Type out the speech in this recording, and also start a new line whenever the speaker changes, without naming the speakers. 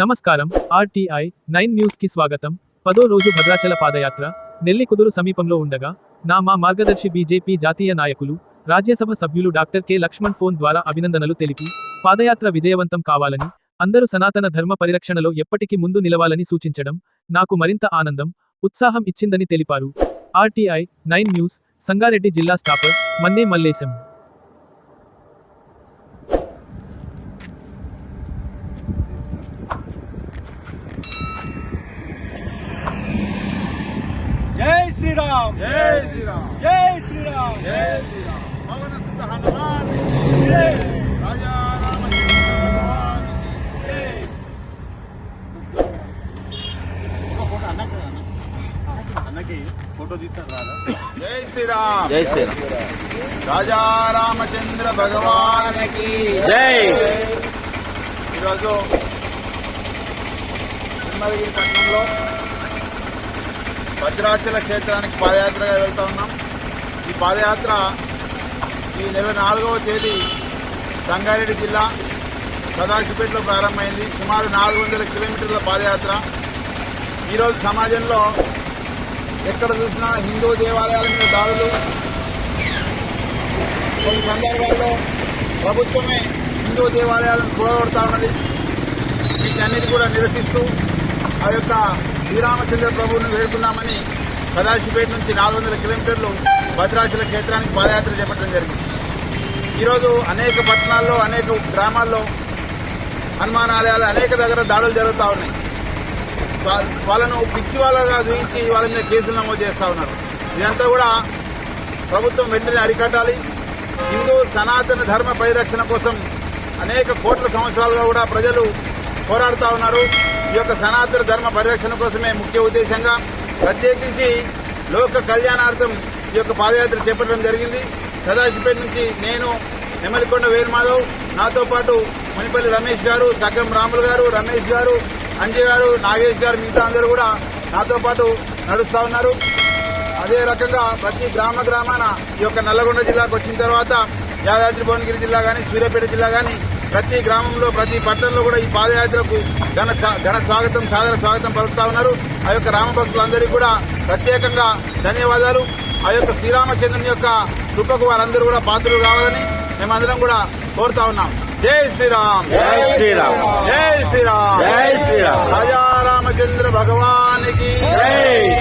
నమస్కారం. RTI nine న్యూస్కి స్వాగతం. పదో రోజు భద్రాచల పాదయాత్ర. నెల్లికుదురు సమీపంలో ఉండగా నా మా మార్గదర్శి బీజేపీ జాతీయ నాయకులు రాజ్యసభ సభ్యులు డాక్టర్ కె లక్ష్మణ్ ఫోన్ ద్వారా అభినందనలు తెలిపి పాదయాత్ర విజయవంతం కావాలని అందరూ సనాతన ధర్మ పరిరక్షణలో ఎప్పటికీ ముందు నిలవాలని సూచించడం నాకు మరింత ఆనందం ఉత్సాహం ఇచ్చిందని తెలిపారు. ఆర్టీఐ నైన్ న్యూస్ సంగారెడ్డి జిల్లా స్టాపర్ మన్నే మల్లేశం
జై శ్రీరామ్
జై శ్రీరామ్
జై శ్రీరామ్
జై శ్రీరామ్ పవన సుత హనుమాన్ జై రాజా రామచంద్ర భగవాన్ జై ఒక ఫోటో అన్నకి అన్న. అన్నకి ఫోటో తీస్తారు రాదా జై శ్రీరామ్
జై శ్రీరామ్
రాజా రామచంద్ర భగవానికి
జై
ఈరోజు తిరుమలగిరి పట్టణంలో భద్రాచల క్షేత్రానికి పాదయాత్రగా వెళ్తా ఉన్నాం. ఈ పాదయాత్ర ఈ నెల నాలుగవ తేదీ సంగారెడ్డి జిల్లా సదాశివపేటలో ప్రారంభమైంది. సుమారు నాలుగు వందల కిలోమీటర్ల పాదయాత్ర. ఈరోజు సమాజంలో ఎక్కడ చూసినా హిందూ దేవాలయాల మీద దాడులు. కొన్ని సందర్భాల్లో ప్రభుత్వమే హిందూ దేవాలయాలను కూడగొడతా ఉన్నది. వీటన్నిటి కూడా నిరసిస్తూ ఆ యొక్క శ్రీరామచంద్ర ప్రభువును వేడుకున్నామని సదాశివపేట నుంచి నాలుగు వందల కిలోమీటర్లు భద్రాచల క్షేత్రానికి పాదయాత్ర చేపట్టడం జరిగింది. ఈరోజు అనేక పట్టణాల్లో అనేక గ్రామాల్లో హనుమానాలయాలు అనేక దగ్గర దాడులు జరుగుతూ ఉన్నాయి. వా- వాళ్ళను పిచ్చి వాళ్ళగా చూపించి వాళ్ళ మీద కేసులు నమోదు చేస్తూ ఉన్నారు. ఇదంతా కూడా ప్రభుత్వం వెంటనే అరికట్టాలి. హిందూ సనాతన ధర్మ పరిరక్షణ కోసం అనేక కోట్ల సంవత్సరాలుగా కూడా ప్రజలు పోరాడుతూ ఉన్నారు. ఈ యొక్క సనాతన ధర్మ పరిరక్షణ కోసమే ముఖ్య ఉద్దేశంగా ప్రత్యేకించి లోక కళ్యాణార్థం ఈ యొక్క పాదయాత్ర చేపట్టడం జరిగింది. సదాశివపేట నుంచి నేను నెమలికొండ వేరుమాధవ్ నాతో పాటు మునిపల్లి రమేష్ గారు సగ్గం రాములు గారు రమేష్ గారు అంజయ్ గారు నాగేష్ గారు మిగతా అందరూ కూడా నాతో పాటు నడుస్తా ఉన్నారు. అదే రకంగా ప్రతి గ్రామ గ్రామాన ఈ యొక్క నల్లగొండ జిల్లాకు వచ్చిన తర్వాత యాదాద్రి భువనగిరి జిల్లా కానీ సూర్యాపేట జిల్లా కానీ ప్రతి గ్రామంలో ప్రతి పట్టణంలో కూడా ఈ పాదయాత్రకు ఘన ఘన స్వాగతం సాదర స్వాగతం పలుకుతా ఉన్నారు. ఆ యొక్క రామభక్తులందరికీ కూడా ప్రత్యేకంగా ధన్యవాదాలు. ఆ యొక్క శ్రీరామచంద్రుని యొక్క కృపకు వారందరూ కూడా పాత్రలు కావాలని మేమందరం కూడా కోరుతా ఉన్నాం. జై శ్రీరామ్.
జై శ్రీరామ్.
జై శ్రీరామ్.
జై శ్రీరామ్.
రాజా రామచంద్ర భగవానికి
జై.